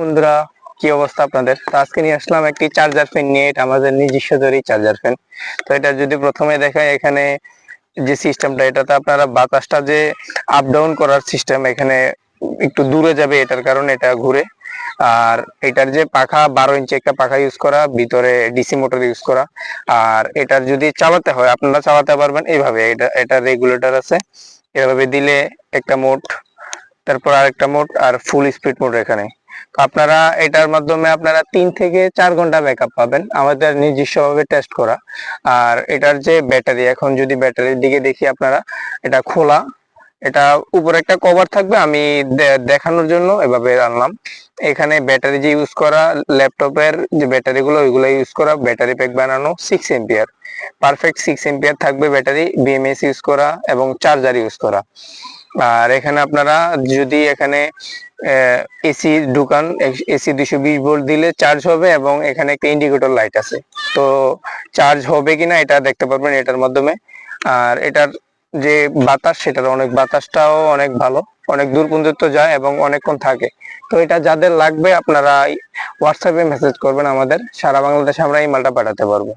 বন্ধুরা, কি অবস্থা আপনাদের? তো আজকে নিয়ে আসলাম একটি চার্জার ফ্যান নিয়ে, এটা আমাদের নিজস্ব তৈরি চার্জার ফ্যান তো এটা যদি প্রথমে দেখায় এখানে যে সিস্টেমটা এটাতে আপনারা বাতাসটা যে আপ ডাউন করার সিস্টেম এখানে একটু দূরে যাবে এটার কারণে এটা ঘুরে। আর এটার যে পাখা, বারো ইঞ্চি একটা পাখা ইউজ করা, ভিতরে ডিসি মোটর ইউজ করা। আর এটার যদি চালাতে হয়, আপনারা চালাতে পারবেন এইভাবে। এটা এটা রেগুলেটর আছে। এভাবে দিলে একটা মোড তারপর আরেকটা মোট আর ফুল স্পিড মোট এখানে। তো আপনারা এটার মাধ্যমে আপনারা তিন থেকে চার ঘণ্টা ব্যাকআপ পাবেন। আমাদের নিজস্বভাবে টেস্ট করা। আর এটার যে ব্যাটারি এখন যদি ব্যাটারির দিকে দেখি আপনারা, এটা খোলা। এটা উপরে একটা কভার থাকবে, আমি দেখানোর জন্য এভাবে আনলাম। এখানে ব্যাটারি যে ইউজ করা, ল্যাপটপের যে ব্যাটারি গুলো, ওইগুলো ইউজ করা ব্যাটারি প্যাক বানানো six ampere perfect six ampere থাকবে ব্যাটারি বিএমএস ইউজ করা এবং চার্জার ইউজ করা। আর এখানে আপনারা যদি এখানে এসি ঢুকান, এসি দুশো বিশ ভোল্ট দিলে চার্জ হবে এবং এখানে একটা ইন্ডিকেটর লাইট আছে। তো চার্জ হবে কিনা এটা দেখতে পারবেন এটার মাধ্যমে। আর এটার যে বাতাস, সেটার অনেক বাতাসটাও অনেক ভালো। অনেক দূর পর্যন্ত যায় এবং অনেকক্ষণ থাকে। তো এটা যাদের লাগবে আপনারা হোয়াটসঅ্যাপে মেসেজ করবেন আমাদের। সারা বাংলাদেশে আমরা এই মালটা পাঠাতে পারব।